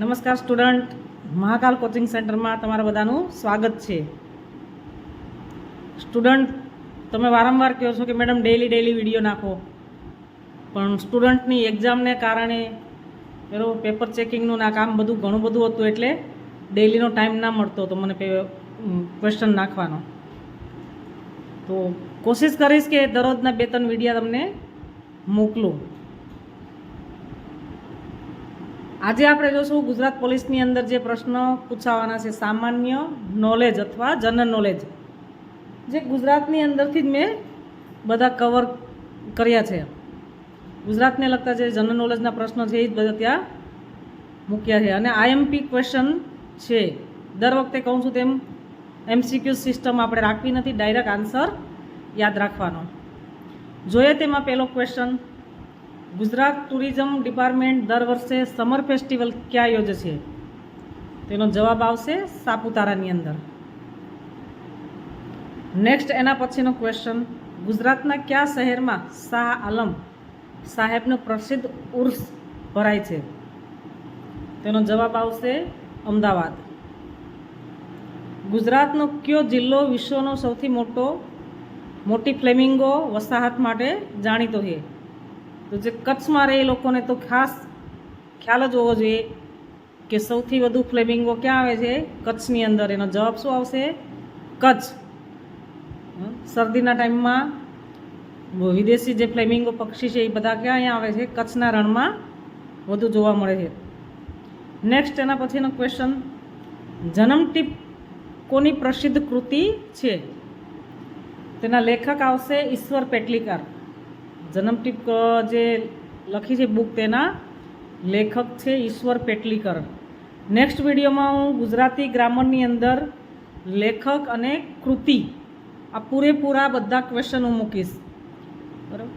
નમસ્કાર student. Mahakal coaching સેન્ટરમાં તમારા બધાનું સ્વાગત છે. સ્ટુડન્ટ, તમે વારંવાર કહો છો કે મેડમ ડેઈલી ડેઈલી વીડિયો નાખો. પણ સ્ટુડન્ટની એક્ઝામને કારણે પેલું પેપર ચેકિંગનું ના કામ બધું ઘણું બધું હતું એટલે ડેઈલીનો ટાઈમ ના મળતો હતો મને ક્વેશ્ચન નાખવાનો. તો કોશિશ કરીશ કે દરરોજના બે ત્રણ વિડીયા તમને મોકલું. આજે આપણે જોશું ગુજરાત પોલીસની અંદર જે પ્રશ્નો પૂછાવાના છે, સામાન્ય નોલેજ અથવા જનરલ નોલેજ જે ગુજરાતની અંદરથી જ મેં બધા કવર કર્યા છે. ગુજરાતને લગતા જે જનરલ નોલેજના પ્રશ્નો છે, એ જ બધા ત્યાં મૂક્યા છે. અને આઈએમપી ક્વેશ્ચન છે. દર વખતે કહું છું તેમ એમસીક્યુ સિસ્ટમ આપણે રાખવી નથી ડાયરેક્ટ આન્સર યાદ રાખવાનો. જોઈએ તેમાં પહેલો ક્વેશ્ચન ગુજરાત ટુરિઝમ ડિપાર્ટમેન્ટ દર વર્ષે સમર ફેસ્ટિવલ ક્યાં યોજે છે? તેનો જવાબ આવશે સાપુતારાની અંદર. નેક્સ્ટ એના પછીનો ક્વેશ્ચન ગુજરાતના કયા શહેરમાં શાહ આલમ સાહેબનો પ્રસિદ્ધ ઉર્સ ભરાય છે? તેનો જવાબ આવશે અમદાવાદ. ગુજરાતનો કયો જિલ્લો વિશ્વનો સૌથી મોટો, મોટી ફ્લેમિંગો વસાહત માટે જાણીતો છે? તો જે કચ્છમાં રહે એ લોકોને તો ખાસ ખ્યાલ જ હોવો જોઈએ કે સૌથી વધુ ફ્લેમિંગો ક્યાં આવે છે? કચ્છની અંદર. એનો જવાબ શું આવશે? કચ્છ. શરદીના ટાઈમમાં વિદેશી જે ફ્લેમિંગો પક્ષી છે એ બધા ક્યાં અહીંયા આવે છે? કચ્છના રણમાં વધુ જોવા મળે છે. નેક્સ્ટ એના પછીનો ક્વેશ્ચન જન્મટીપ કોની પ્રસિદ્ધ કૃતિ છે? તેના લેખક આવશે ઈશ્વર પેટલીકર. જન્મ ટીપ અ, જે લખી છે બુક તેના લેખક છે ઈશ્વર પેટલીકર નેક્સ્ટ વિડીયોમાં હું ગુજરાતી ગ્રામરની અંદર લેખક અને કૃતિ આ પૂરેપૂરા બધા ક્વેશ્ચન હું મૂકીશ. બરાબર?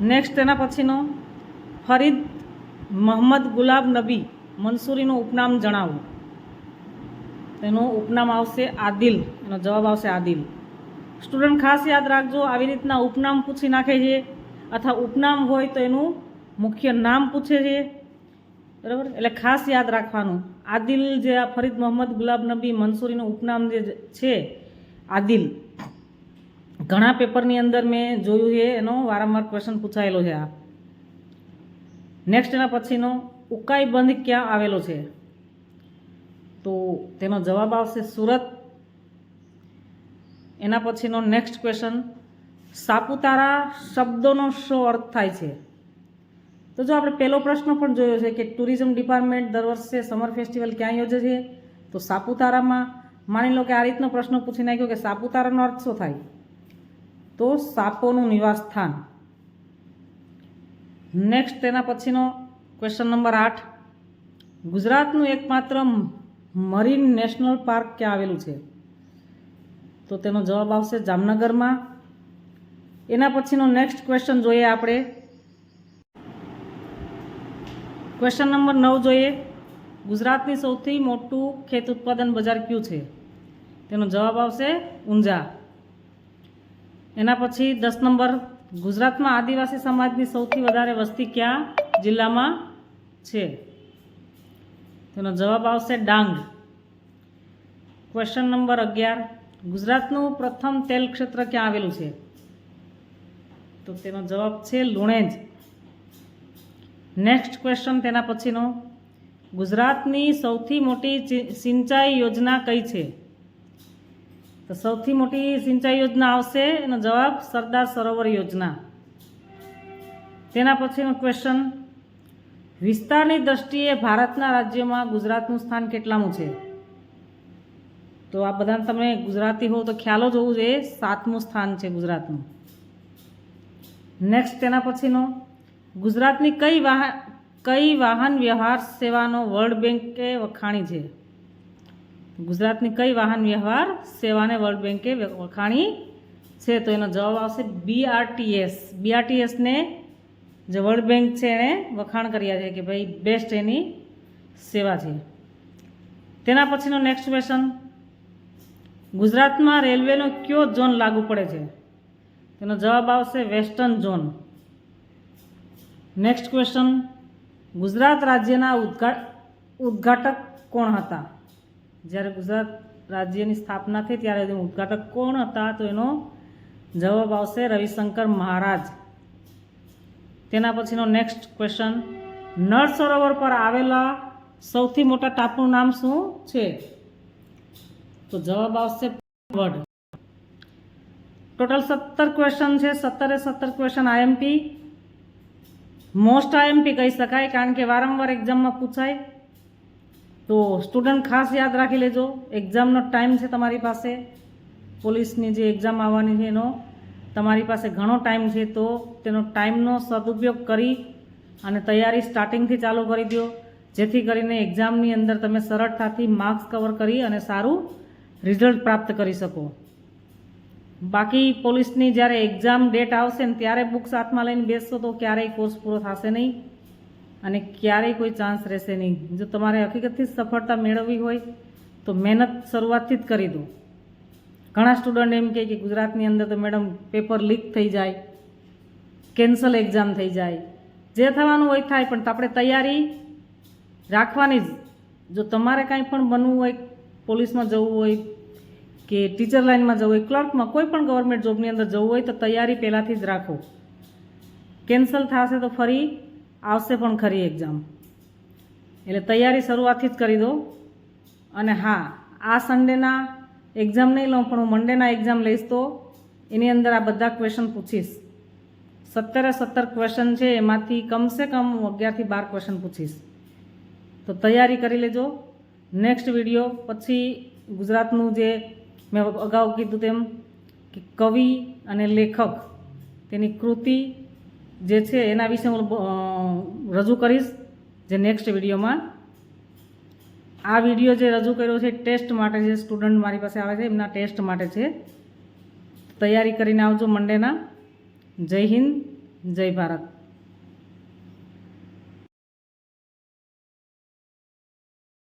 નેક્સ્ટ તેના પછીનો ફરીદ મોહમ્મદ ગુલાબ નબી મંસૂરીનું ઉપનામ જણાવો. તેનું ઉપનામ આવશે આદિલ એનો જવાબ આવશે આદિલ. સ્ટુડન્ટ ખાસ યાદ રાખજો, આવી રીતના ઉપનામ પૂછી નાખે છે. અથવા ઉપનામ હોય તો એનું મુખ્ય નામ પૂછે છે. બરાબર? એટલે ખાસ યાદ રાખવાનું. આદિલ જે આ ફરીદ મોહમ્મદ ગુલાબ નબી મંસૂરીનું ઉપનામ જે છે, આદિલ. ઘણા પેપરની અંદર મેં જોયું છે, એનો વારંવાર ક્વેશ્ચન પૂછાયેલો છે આ. નેક્સ્ટ એના પછીનો, ઉકાઈ બંધ ક્યાં આવેલો છે? તો તેનો જવાબ આવશે સુરત. એના પછીનો નેક્સ્ટ ક્વેશ્ચન સાપુતારા શબ્દોનો શો અર્થ થાય છે? તો જો આપણે પહેલો પ્રશ્ન પણ જોયો છે કે ટુરિઝમ ડિપાર્ટમેન્ટ દર વર્ષે સમર ફેસ્ટિવલ ક્યાં યોજે છે? તો સાપુતારામાં માની લો કે આ રીતનો પ્રશ્ન પૂછી નાખ્યો કે સાપુતારાનો અર્થ શું થાય? તો સાપોનું નિવાસ સ્થાન નેક્સ્ટ તેના પછીનો ક્વેશ્ચન નંબર આઠ. ગુજરાતનું એકમાત્ર મરીન નેશનલ પાર્ક ક્યાં આવેલું છે? તો તેનો જવાબ આવશે જામનગરમાં. એના પછીનો નેક્સ્ટ ક્વેશ્ચન જોઈએ આપણે. ક્વેશ્ચન નંબર નવ જોઈએ. ગુજરાતની સૌથી મોટું ખેત ઉત્પાદન બજાર કયું છે? તેનો જવાબ આવશે ઊંઝા. એના પછી દસ નંબર. ગુજરાતમાં આદિવાસી સમાજની સૌથી વધારે વસ્તી ક્યાં જિલ્લામાં છે? તેનો જવાબ આવશે ડાંગ. ક્વેશ્ચન નંબર અગિયાર. ગુજરાતનું પ્રથમ તેલ ક્ષેત્ર ક્યાં આવેલું છે? તો તેનો જવાબ છે લુણેજ. નેક્સ્ટ ક્વેશ્ચન તેના પછીનો. ગુજરાતની સૌથી મોટી સિંચાઈ યોજના કઈ છે? તો સૌથી મોટી સિંચાઈ યોજના આવશે એનો જવાબ સરદાર સરોવર યોજના. તેના પછીનો ક્વેશ્ચન વિસ્તારની દ્રષ્ટિએ ભારતના રાજ્યમાં ગુજરાતનું સ્થાન કેટલામું છે? તો આ બધાને તમે ગુજરાતી હો તો ખ્યાલ જ હોવું જોઈએ. સાતમું સ્થાન છે ગુજરાતનું. નેક્સ્ટ તેના પછીનો. ગુજરાતની કઈ વાહન કઈ વાહન વ્યવહાર સેવાનો વર્લ્ડ બેન્કે વખાણી છે? ગુજરાતની કઈ વાહન વ્યવહાર સેવાને વર્લ્ડ બેન્કે વખાણી છે? તો એનો જવાબ આવશે બીઆરટીએસ બીઆરટીએસને જે વર્લ્ડ બેંક છે એણે વખાણ કર્યા છે કે ભાઈ બેસ્ટ એની સેવા છે. તેના પછીનો નેક્સ્ટ ક્વેશ્ચન ગુજરાતમાં રેલવેનો કયો ઝોન લાગુ પડે છે? તેનો જવાબ આવશે western zone. Next question Gujarat રાજ્યના ઉદ્ઘા, ઉદ્ઘાટક કોણ હતા? જ્યારે ગુજરાત રાજ્યની સ્થાપના થઈ ત્યારે તેનું ઉદ્ઘાટક કોણ હતા? તો એનો જવાબ આવશે રવિશંકર મહારાજ. તેના પછીનો નેક્સ્ટ ક્વેશ્ચન નળ સરોવર પર આવેલા સૌથી મોટા ટાપુનું નામ શું છે? તો જવાબ આવશે વડ ટોટલ સત્તર ક્વેશ્ચન છે, સત્તરે સત્તર ક્વેશ્ચન આઈએમપી મોસ્ટ આઈએમપી કહી શકાય, કારણ કે વારંવાર એક્ઝામમાં પૂછાય. તો સ્ટુડન્ટ ખાસ યાદ રાખી લેજો એક્ઝામનો ટાઈમ છે તમારી પાસે. પોલીસની જે એક્ઝામ આવવાની છે એનો, તમારી પાસે ઘણો ટાઈમ છે, તો તેનો ટાઈમનો સદુપયોગ કરી અને તૈયારી સ્ટાર્ટિંગથી ચાલુ કરી દો જેથી કરીને એક્ઝામની અંદર તમે સરળતાથી માર્ક્સ કવર કરી અને સારું રિઝલ્ટ પ્રાપ્ત કરી શકો. બાકી પોલીસની જ્યારે એક્ઝામ ડેટ આવશે ને ત્યારે બુક્સ હાથમાં લઈને બેસશો તો ક્યારેય કોર્સ પૂરો થશે નહીં અને ક્યારેય કોઈ ચાન્સ રહેશે નહીં. જો તમારે હકીકતથી સફળતા મેળવવી હોય તો મહેનત શરૂઆતથી જ કરી દો. ઘણા સ્ટુડન્ટ એમ કહે કે ગુજરાતની અંદર તો મેડમ પેપર લીક થઈ જાય કેન્સલ એક્ઝામ થઈ જાય. જે થવાનું હોય થાય, પણ આપણે તૈયારી રાખવાની જ. જો તમારે કાંઈ પણ બનવું હોય પોલીસમાં જવું હોય કે ટીચર લાઇનમાં જવું હોય, ક્લર્કમાં કોઈ પણ ગવર્મેન્ટ જોબની અંદર જવું હોય તો તૈયારી પહેલાંથી જ રાખો. કેન્સલ થશે તો ફરી આવશે પણ ખરી એક્ઝામ એટલે તૈયારી શરૂઆતથી જ કરી દો. અને હા, આ સન્ડેના એક્ઝામ નહીં લઉં, પણ હું મંડેના એક્ઝામ લઈશ તો એની અંદર આ બધા ક્વેશ્ચન પૂછીશ. સત્તરે સત્તર ક્વેશ્ચન છે, એમાંથી કમસે કમ હું અગિયારથી બાર ક્વેશ્ચન પૂછીશ. તો તૈયારી કરી લેજો. નેક્સ્ટ વીડિયો પછી ગુજરાતનું જે મેં અગાઉ કીધું તેમ કે કવિ અને લેખક તેની કૃતિ જે છે એના વિશે હું રજૂ કરીશ જે નેક્સ્ટ વિડીયોમાં. આ વીડિયો જે રજૂ કર્યો છે, ટેસ્ટ માટે જે સ્ટુડન્ટ મારી પાસે આવે છે, એમના ટેસ્ટ માટે છે. તૈયારી કરીને આવજો મંડેના. જય હિન્દ, જય ભારત.